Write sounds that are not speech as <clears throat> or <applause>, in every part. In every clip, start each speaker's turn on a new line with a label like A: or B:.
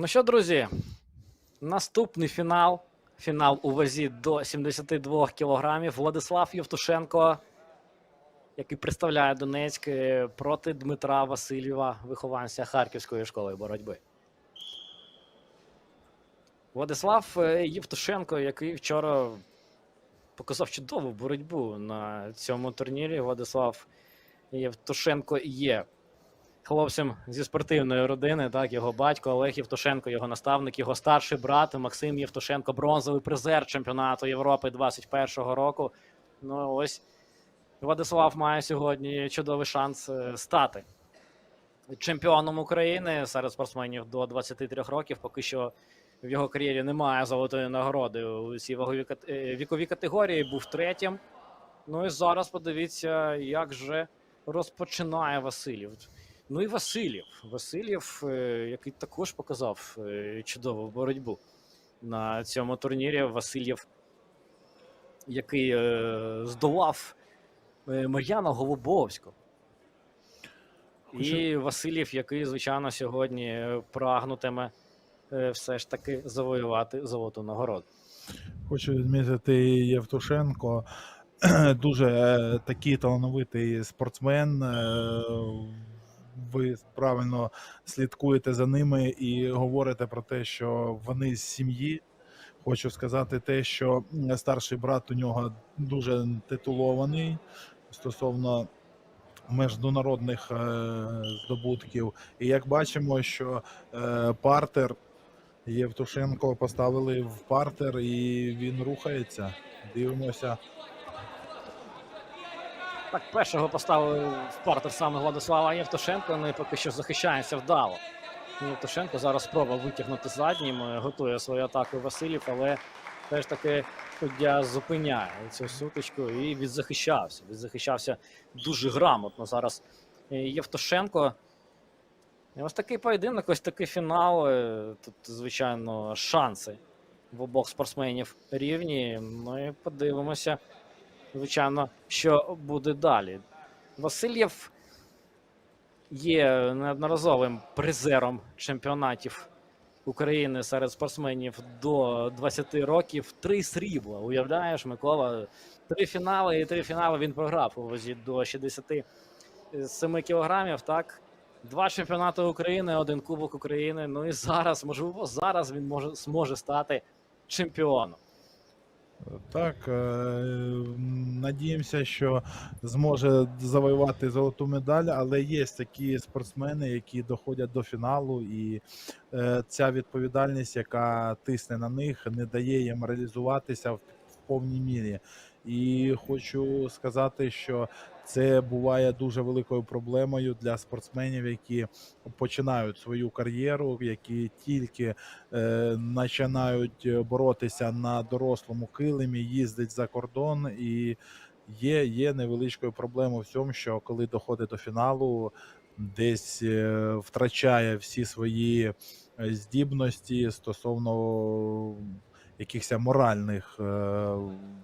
A: Ну що, друзі, наступний фінал. Фінал у вазі до 72 кілограмів. Владислав Євтушенко, який представляє Донецьк е, проти Дмитра Васильєва, вихованця Харківської школи боротьби. Владислав е, Євтушенко, який вчора показав чудову боротьбу на цьому турнірі. Владислав Євтушенко є хлопцем зі спортивної родини. Так, його батько Олег Євтушенко, його наставник, його старший брат Максим Євтушенко, бронзовий призер чемпіонату Європи 21-го року. Ну ось Владислав має сьогодні чудовий шанс е, стати чемпіоном України серед спортсменів до 23 років. Поки що в його кар'єрі немає золотої нагороди у цій ваговій е, віковій категорії. Був третім. Ну і зараз подивіться, як же розпочинає Васильєв. Ну і Васильєв. Васильєв, е, який також показав е, чудову боротьбу на цьому турнірі. Васильєв, який е, здолав Мар'яна Голубовського. І Васильєв, який, звичайно, сьогодні прагнутиме все ж таки завоювати золоту нагороду.
B: Хочу відмітити Євтушенко. <clears throat> Дуже такий талановитий спортсмен. Ви правильно слідкуєте за ними і говорите про те, що вони з сім'ї. Хочу сказати те, що старший брат у нього дуже титулований стосовно міжнародних е, здобутків. І як бачимо, що е, партер Євтушенко поставили в партер і він рухається. Дивимося.
A: Так, першого поставив партер саме Владислава Євтушенко, ну і поки що захищається вдало. Євтушенко зараз спроба витягнути заднім, е, готує свою атаку Васильєв, але теж таки суддя зупиняє цю сутичку і відзахищався. Відзахищався дуже грамотно зараз е, Євтушенко. І ось такий поєдинок, ось такий фінал. е, Тут, звичайно, шанси в обох спортсменів рівні. І подивимося звичайно, що буде далі. Васильєв є неодноразовим призером чемпіонатів України серед спортсменів до 20 років. Три срібла. Уявляєш, Микола? Три фінали і три фінали він програв у вазі до 67 кілограмів. Так, два чемпіонати України, один Кубок України. Ну і зараз, можливо, зараз він може зможе стати чемпіоном.
B: Так, е, надіємося, що зможе завоювати золоту медаль, але є такі спортсмени, які доходять до фіналу, і е, ця відповідальність, яка тисне на них, не дає їм реалізуватися в, в повній мірі. І хочу сказати, що це буває дуже великою проблемою для спортсменів, які починають свою кар'єру, які тільки е, починають боротися на дорослому килимі, їздить за кордон, і є, є невеличкою проблемою в цьому, що коли доходить до фіналу, десь е, втрачає всі свої е, здібності стосовно якихось моральних е,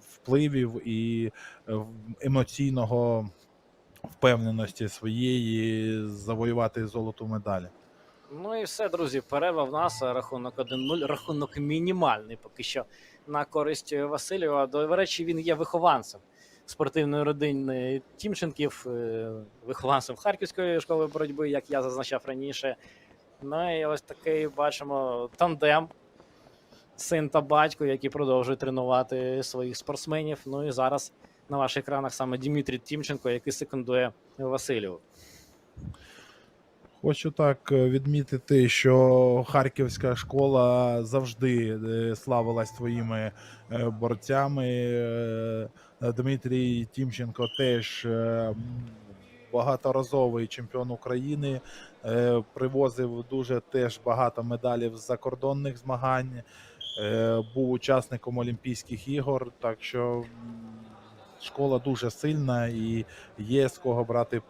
B: впливів і е, емоційного впевненості своєї завоювати золоту медаль.
A: Ну і все, друзі. Перерва в нас рахунок 1-0. Рахунок мінімальний поки що на користь Васильєва. До речі, він є вихованцем спортивної родини Тімченків, е, вихованцем Харківської школи боротьби, як я зазначав раніше. Ну і ось такий бачимо тандем. Син та батько, які продовжують тренувати своїх спортсменів. Ну і зараз на ваших екранах саме Дмитрій Тімченко, який секундує Васильєву.
B: Хочу так е, відмітити, що харківська школа завжди е, славилась своїми е, борцями. Дмитрій Тімченко теж багаторазовий чемпіон України, привозив дуже теж багато медалів з закордонних змагань, був учасником Олімпійських ігор. Так що школа дуже сильна і є з кого брати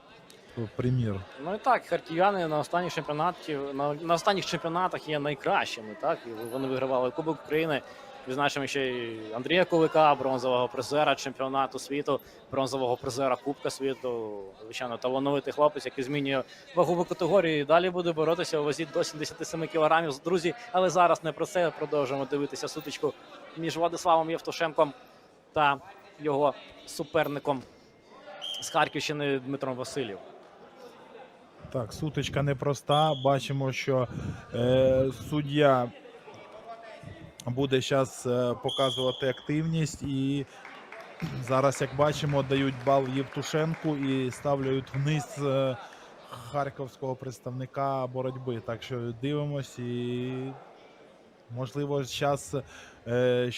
B: примір.
A: Ну і так, харків'яни на останніх чемпіонаті на, на останніх чемпіонатах є найкращими. Так і вони вигравали Кубок України Відзначимо ще й Андрія Кулика, бронзового призера чемпіонату світу, бронзового призера Кубка світу. Звичайно, талановитий хлопець, який змінює вагову категорію. І далі буде боротися у вазі до 77 кілограмів. Друзі, але зараз не про це. Продовжуємо дивитися сутичку між Владиславом Євтушенком та його суперником з Харківщини Дмитром Васильєв.
B: Так, сутичка непроста. Бачимо, що е, суддя буде зараз е, показувати активність, і зараз, як бачимо, дають бал Євтушенку і ставляють вниз е, харківського представника боротьби. Так що дивимось і. Можливо, зараз е,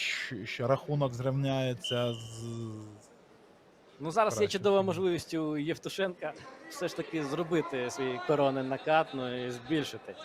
B: рахунок зрівняється з
A: Ну зараз є чудова можливість у Євтушенка все ж таки зробити свій коронний накат, ну і збільшити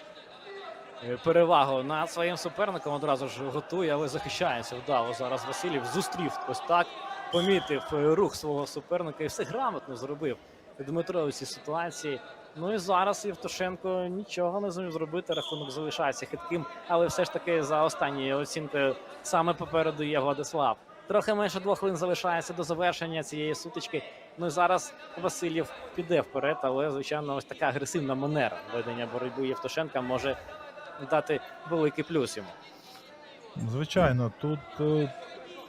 A: перевагу над своїм суперником. Одразу ж готує, але захищається вдало. Зараз Васильєв зустрів ось так, помітив е, рух свого суперника і все грамотно зробив Дмитро у цій ситуації. Ну і зараз Євтушенко нічого не зміг зробити. Рахунок залишається хитким, але все ж таки за останньою оцінкою саме попереду є Владислав. Трохи менше двох хвилин залишається до завершення цієї сутички. Ну і зараз Васильєв піде вперед, але звичайно, ось така агресивна манера ведення боротьби Євтушенка може дати великий плюс йому.
B: Звичайно, тут е,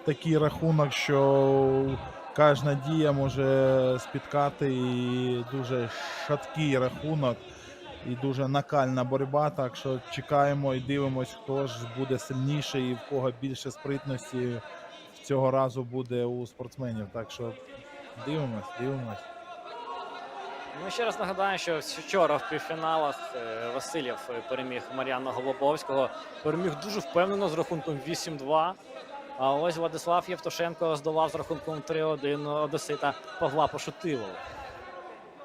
B: такий рахунок, що кожна дія може спіткати і дуже шаткий рахунок, і дуже накальна боротьба. Так що чекаємо і дивимось, хто ж буде сильніший і в кого більше спритності цього разу буде у спортсменів. Так що дивимось, дивимось.
A: Ну ще раз нагадаю, що вчора в півфіналах е, Васильєв е, переміг Мар'яна Голубовського. Переміг дуже впевнено з рахунком 8-2. А ось Владислав Євтушенко здолав з рахунком 3-1 Одесита Павла Пошутилова.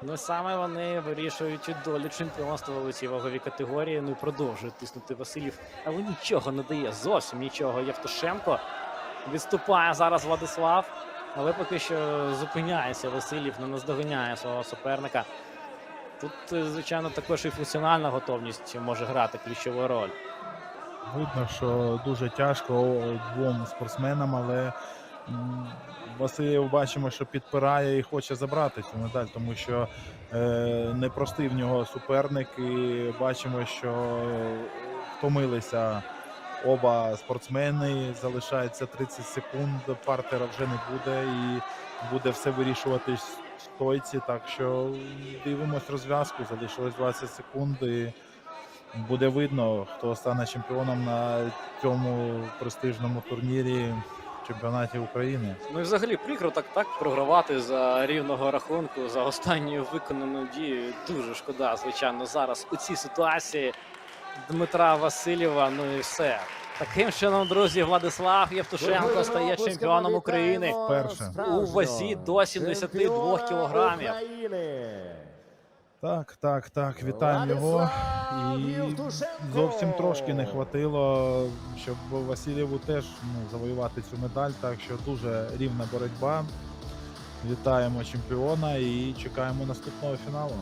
A: Ну саме вони вирішують долю чемпіонства у цій ваговій категорії. Ну продовжують тиснути Васильєв, але нічого не дає. Зовсім нічого. Євтушенко відступає зараз Владислав. Але поки що зупиняється Васильєв, не наздоганяє свого суперника. Тут, е, звичайно, також і функціональна готовність може грати ключову роль.
B: Видно, що дуже тяжко двом спортсменам, але Васильєв бачимо, що підпирає і хоче забрати цю медаль, тому що е, непростий в нього суперник, і бачимо, що е, втомилися оба спортсмени. Залишається 30 секунд, партера вже не буде і буде все вирішувати стойці. Так що дивимось розв'язку, залишилось 20 секунд. І буде видно, хто стане чемпіоном на цьому престижному турнірі чемпіонаті України.
A: Ну і взагалі прикро так так програвати за рівного рахунку, за останньою виконаною дією. Дуже шкода, звичайно, зараз у цій ситуації Дмитра Васильєва. Ну і все. Таким чином, друзі, Владислав Євтушенко стає чемпіоном України.
B: Вперше.
A: У вазі до 72 кілограмів.
B: Так, так, так. Вітаємо його. І зовсім трошки не хватило, щоб Васильєву теж ну, завоювати цю медаль. Так що дуже рівна боротьба. Вітаємо чемпіона і чекаємо наступного фіналу.